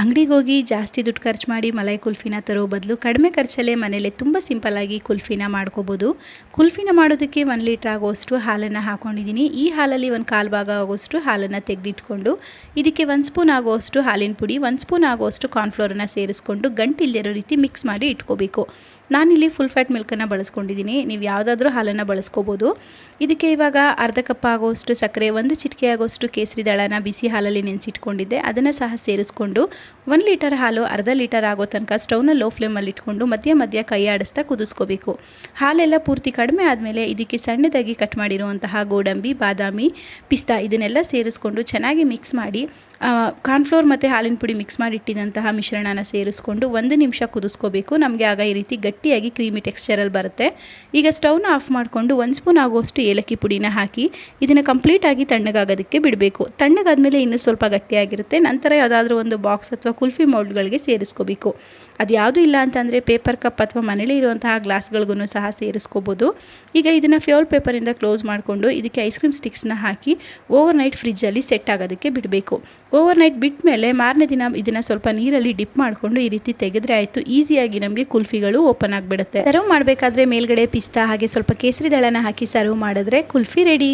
ಅಂಗಡಿಗೆ ಹೋಗಿ ಜಾಸ್ತಿ ದುಡ್ಡು ಖರ್ಚು ಮಾಡಿ ಮಲೈ ಕುಲ್ಫಿನ ತರೋ ಬದಲು ಕಡಿಮೆ ಖರ್ಚಲ್ಲೇ ಮನೇಲೆ ತುಂಬ ಸಿಂಪಲ್ಲಾಗಿ ಕುಲ್ಫಿನ ಮಾಡ್ಕೋಬೋದು. ಕುಲ್ಫಿನ ಮಾಡೋದಕ್ಕೆ ಒಂದು ಲೀಟ್ರ್ ಆಗೋಷ್ಟು ಹಾಲನ್ನು ಹಾಕ್ಕೊಂಡಿದ್ದೀನಿ ಈ ಹಾಲಲ್ಲಿ ಒಂದು ಕಾಲು ಭಾಗ ಆಗೋಷ್ಟು ಹಾಲನ್ನು ತೆಗೆದಿಟ್ಕೊಂಡು, ಇದಕ್ಕೆ ಒಂದು ಸ್ಪೂನ್ ಆಗೋಷ್ಟು ಹಾಲಿನ ಪುಡಿ, ಒಂದು ಸ್ಪೂನ್ ಆಗೋಷ್ಟು ಕಾರ್ನ್ಫ್ಲೋರನ್ನು ಸೇರಿಸ್ಕೊಂಡು ಗಂಟಿಲ್ದಿರೋ ರೀತಿ ಮಿಕ್ಸ್ ಮಾಡಿ ಇಟ್ಕೋಬೇಕು. ನಾನಿಲ್ಲಿ ಫುಲ್ ಫ್ಯಾಟ್ ಮಿಲ್ಕನ್ನು ಬಳಸ್ಕೊಂಡಿದ್ದೀನಿ. ನೀವು ಯಾವುದಾದ್ರೂ ಹಾಲನ್ನು ಬಳಸ್ಕೋಬೋದು. ಇದಕ್ಕೆ ಇವಾಗ ಅರ್ಧ ಕಪ್ ಆಗೋಷ್ಟು ಸಕ್ಕರೆ, ಒಂದು ಚಿಟಿಕೆ ಆಗೋಷ್ಟು ಕೇಸರಿ ದಳನ ಬಿಸಿ ಹಾಲಲ್ಲಿ ನೆನೆಸಿಟ್ಕೊಂಡಿದ್ದೆ. ಅದನ್ನು ಸಹ ಸೇರಿಸ್ಕೊಂಡು ಒಂದು ಲೀಟರ್ ಹಾಲು ಅರ್ಧ ಲೀಟರ್ ಆಗೋ ತನಕ ಸ್ಟವ್ನ ಲೋ ಫ್ಲೇಮಲ್ಲಿ ಇಟ್ಕೊಂಡು ಮಧ್ಯ ಮಧ್ಯ ಕೈ ಆಡಿಸ್ತಾ ಕುದಿಸ್ಕೋಬೇಕು. ಹಾಲೆಲ್ಲ ಪೂರ್ತಿ ಕಡಿಮೆ ಆದಮೇಲೆ ಇದಕ್ಕೆ ಸಣ್ಣದಾಗಿ ಕಟ್ ಮಾಡಿರುವಂತಹ ಗೋಡಂಬಿ, ಬಾದಾಮಿ, ಪಿಸ್ತಾ ಇದನ್ನೆಲ್ಲ ಸೇರಿಸ್ಕೊಂಡು ಚೆನ್ನಾಗಿ ಮಿಕ್ಸ್ ಮಾಡಿ ಕಾರ್ನ್ಫ್ಲೋರ್ ಮತ್ತು ಹಾಲಿನ ಪುಡಿ ಮಿಕ್ಸ್ ಮಾಡಿ ಇಟ್ಟಿದ್ದಂತಹ ಮಿಶ್ರಣನ ಸೇರಿಸ್ಕೊಂಡು ಒಂದು ನಿಮಿಷ ಕುದಿಸ್ಕೋಬೇಕು. ನಮಗೆ ಆಗ ಈ ರೀತಿ ಗಟ್ಟಿಯಾಗಿ ಕ್ರೀಮಿ ಟೆಕ್ಸ್ಚರಲ್ಲಿ ಬರುತ್ತೆ. ಈಗ ಸ್ಟವ್ನ ಆಫ್ ಮಾಡಿಕೊಂಡು ಒಂದು ಸ್ಪೂನ್ ಆಗೋಷ್ಟು ಏಲಕ್ಕಿ ಪುಡಿನ ಹಾಕಿ ಇದನ್ನು ಕಂಪ್ಲೀಟಾಗಿ ತಣ್ಣಗಾಗೋದಕ್ಕೆ ಬಿಡಬೇಕು. ತಣ್ಣಗಾದಮೇಲೆ ಇನ್ನೂ ಸ್ವಲ್ಪ ಗಟ್ಟಿಯಾಗಿರುತ್ತೆ. ನಂತರ ಯಾವುದಾದ್ರೂ ಒಂದು ಬಾಕ್ಸ್ ಅಥವಾ ಕುಲ್ಫಿ ಮೌಲ್ಡ್ಗಳಿಗೆ ಸೇರಿಸ್ಕೋಬೇಕು. ಅದು ಯಾವುದೂ ಇಲ್ಲ ಅಂತಂದರೆ ಪೇಪರ್ ಕಪ್ ಅಥವಾ ಮನೇಲಿ ಇರುವಂತಹ ಗ್ಲಾಸ್ಗಳಿಗೂ ಸಹ ಸೇರಿಸ್ಕೋಬೋದು. ಈಗ ಇದನ್ನು ಫ್ಯೋಲ್ ಪೇಪರಿಂದ ಕ್ಲೋಸ್ ಮಾಡಿಕೊಂಡು ಇದಕ್ಕೆ ಐಸ್ ಕ್ರೀಮ್ ಸ್ಟಿಕ್ಸ್ನ ಹಾಕಿ ಓವರ್ ನೈಟ್ ಫ್ರಿಜ್ಜಲ್ಲಿ ಸೆಟ್ ಆಗೋದಕ್ಕೆ ಬಿಡಬೇಕು. ಓವರ್ ನೈಟ್ ಬಿಟ್ಟ ಮೇಲೆ ಮಾರನೇ ದಿನ ಇದನ್ನು ಸ್ವಲ್ಪ ನೀರಲ್ಲಿ ಡಿಪ್ ಮಾಡಿಕೊಂಡು ಈ ರೀತಿ ತೆಗೆದ್ರೆ ಆಯಿತು. ಈಸಿಯಾಗಿ ನಮಗೆ ಕುಲ್ಫಿಗಳು ಓಪನ್ ಆಗಿಬಿಡುತ್ತೆ. ಸರ್ವ್ ಮಾಡಬೇಕಾದ್ರೆ ಮೇಲ್ಗಡೆ ಪಿಸ್ತಾ ಹಾಗೆ ಸ್ವಲ್ಪ ಕೇಸರಿ ದಳನ ಹಾಕಿ ಸರ್ವ್ ಮಾಡಿದ್ರೆ ಕುಲ್ಫಿ ರೆಡಿ